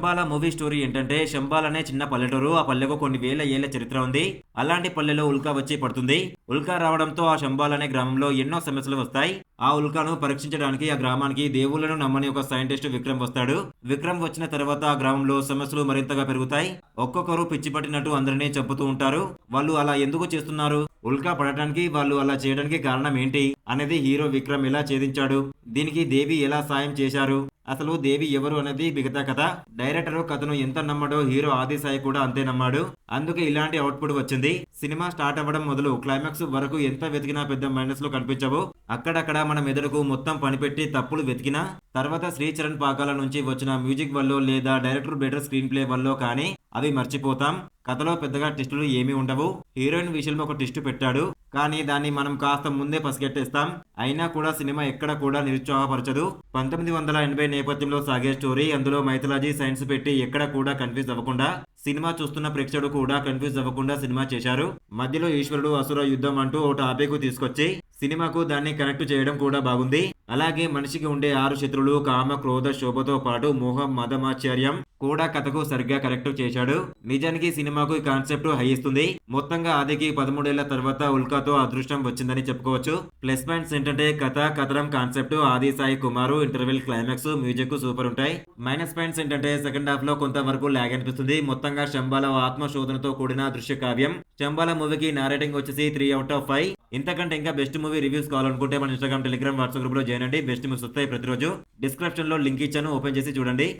Shambhala movie story ఏంటంటే శంబాల్ అనే చిన్న పల్లెటూరు ఆ పల్లెకు కొన్ని వేల ఏళ్ళ చరిత్ర ఉంది. అలాంటి పల్లెలో ఉల్కా వచ్చి పడుతుంది. ఉల్కా రావడంతో ఆ శంబాల్ అనే గ్రామంలో ఎన్నో సమస్యలు వస్తాయి. ఆ ఉల్కాను పరీక్షించడానికి ఆ గ్రామానికి దేవుళ్ళను నమ్మని ఒక సైంటిస్ట్ విక్రమ్ వస్తాడు. విక్రమ్ వచ్చిన తర్వాత ఆ గ్రామంలో సమస్యలు మరింతగా పెరుగుతాయి. ఒక్కొక్కరు పిచ్చి పట్టినట్టు అందరినీ చెప్పుతూ ఉంటారు. వాళ్ళు అలా ఎందుకు చేస్తున్నారు? ఉల్కా పడటానికి వాళ్ళు అలా చేయడానికి కారణం ఏంటి? అనేది హీరో విక్రమ్ ఎలా ఛేదించాడు? దీనికి దేవి ఎలా సాయం చేశారు? అసలు దేవి ఎవరు అనేది మిగతా కథ. డైరెక్టర్ కథను ఎంత నమ్మడో హీరో ఆది సాయి కూడా అంతే నమ్మాడు. అందుకే ఇలాంటి అవుట్పుట్ వచ్చింది. సినిమా స్టార్ట్ అవ్వడం మొదలు క్లైమాక్స్ వరకు ఎంత వెతికినా పెద్ద మైనస్లో కనిపించవు. అక్కడక్కడ మన మెదడుకు మొత్తం పనిపెట్టి తప్పులు వెతికినా తర్వాత శ్రీచరణ్ పాకాల నుంచి వచ్చిన మ్యూజిక్ వల్ల లేదా డైరెక్టర్ బెటర్ స్క్రీన్ ప్లే వల్ల కానీ అవి మర్చిపోతాం. కథలో పెద్దగా టెస్టులు ఏమీ ఉండవు. హీరోయిన్ విషయంలో ఒక టెస్ట్ పెట్టాడు. కానీ దాన్ని మనం కాస్త ముందే పసిగట్టేస్తాం. అయినా కూడా సినిమా ఎక్కడ కూడా నిరుత్సాహపరచదు. పంతొమ్మిది వందల ఎనభై నేపథ్యంలో సాగే స్టోరీ అందులో మైథలాజీ సైన్స్ పెట్టి ఎక్కడ కూడా కన్ఫ్యూజ్ అవ్వకుండా సినిమా చూస్తున్న ప్రేక్షకుడు కూడా కన్ఫ్యూజ్ అవ్వకుండా సినిమా చేశారు. మధ్యలో ఈశ్వరుడు అసుర యుద్ధం అంటూ ఓ టాపిక్ తీసుకొచ్చి సినిమాకు దాన్ని కనెక్ట్ చేయడం కూడా బాగుంది. అలాగే మనిషికి ఉండే ఆరు శత్రులు కామ క్రోధ శోభతో పాటు మోహం మదమాచార్యం కూడా కథకు సరిగ్గా కరెక్ట్ చేశాడు. నిజానికి సినిమాకు ఈ కాన్సెప్ట్ హై ఇస్తుంది మొత్తంగా ఆదికి పదమూడేళ్ళ తర్వాత ఉల్కాతో అదృష్టం వచ్చిందని చెప్పుకోవచ్చు. ప్లస్ పాయింట్స్ ఏంటంటే కథ కథనం concept Aadi Sai Kumar interval climax music super ఉంటాయి. మైనస్ పాయింట్స్ ఏంటంటే సెకండ్ హాఫ్లో కొంతవరకు లాగ్ అనిపిస్తుంది. మొత్తంగా శంబాల ఆత్మశోధనతో కూడిన దృశ్య కావ్యం. శంబాల మూవీకి నారేటింగ్ వచ్చేసి త్రీ అవుట్ ఆఫ్ ఫైవ్ ఇంతకంటే ఇంకా బెస్ట్ మూవీ రివ్యూస్ కావాలనుకుంటే మన ఇన్స్టాగ్రామ్ టెలిగ్రామ్ వాట్సాప్ గ్రూప్లో జాయిన్ అండి బెస్ట్ మూవీస్ వస్తాయి ప్రతిరోజు. డిస్క్రిప్షన్లో లింక్ ఇచ్చాను. ఓపెన్ చేసి చూడండి.